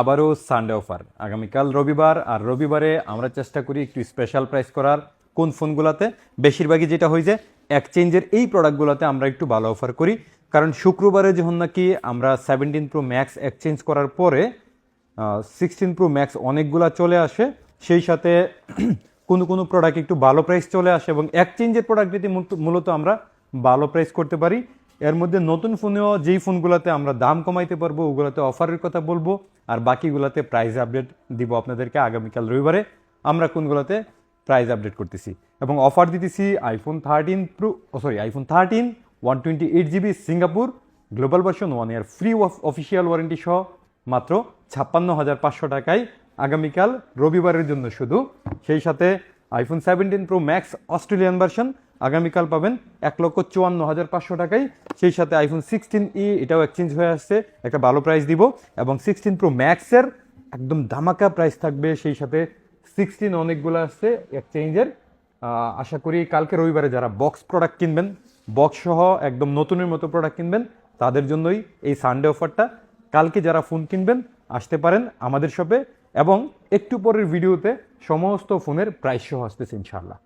আবারও Sunday offer আগামীকাল রবিবার, আর রবিবারে আমরা চেষ্টা করি একটু স্পেশাল প্রাইস করার। কোন ফোনগুলোতে? বেশিরভাগই যেটা হয় যে এক্সচেঞ্জের এই প্রোডাক্টগুলোতে আমরা একটু ভালো অফার করি। কারণ শুক্রবারে যখন নাকি আমরা সেভেন্টিন প্রো ম্যাক্স এক্সচেঞ্জ করার পরে সিক্সটিন প্রো ম্যাক্স অনেকগুলা চলে আসে। সেই সাথে কোনো কোনো প্রোডাক্ট একটু ভালো প্রাইস চলে আসে এবং এক্সচেঞ্জের প্রোডাক্ট যদি মূলত আমরা ভালো প্রাইস করতে পারি। এর মধ্যে নতুন ফোনেও যেই ফোনগুলোতে আমরা দাম কমাইতে পারব, ওগুলোতে অফারের কথা বলব, আর বাকিগুলোতে প্রাইস আপডেট দিব আপনাদেরকে আগামীকাল রবিবারে। আমরা কোনগুলোতে প্রাইস আপডেট করতেছি? এবং অফার দিতেছি iPhone thirteen pro sorry iPhone thirteen one twenty eight GB Singapore global version one year free official warranty সহ মাত্র ছাপ্পান্ন হাজার পাঁচশো টাকায় আগামীকাল রবিবারের জন্য শুধু। সেই সাথে iPhone seventeen pro max Australian version আগামীকাল পাবেন এক লক্ষ চুয়ান্ন হাজার পাঁচশো টাকায়। সেই সাথে আইফোন সিক্সটিন ই এটাও এক্সচেঞ্জ হয়ে আসছে। একটা ভালো প্রাইস দিব। এবং সিক্সটিন প্রো ম্যাক্সের একদম ধামাকা প্রাইস থাকবে। সেই সাথে সিক্সটিন অনেকগুলো আসছে এক্সচেঞ্জের আশা করি কালকে রবিবারে যারা বক্স প্রোডাক্ট কিনবেন বক্স সহ একদম নতুনের মতো প্রোডাক্ট কিনবেন, তাদের জন্যই এই সানডে অফারটা কালকে যারা ফোন কিনবেন, আসতে পারেন আমাদের শপে এবং একটু পরের ভিডিওতে সমস্ত ফোনের প্রাইস সহ আসতেছে, ইনশাআল্লাহ।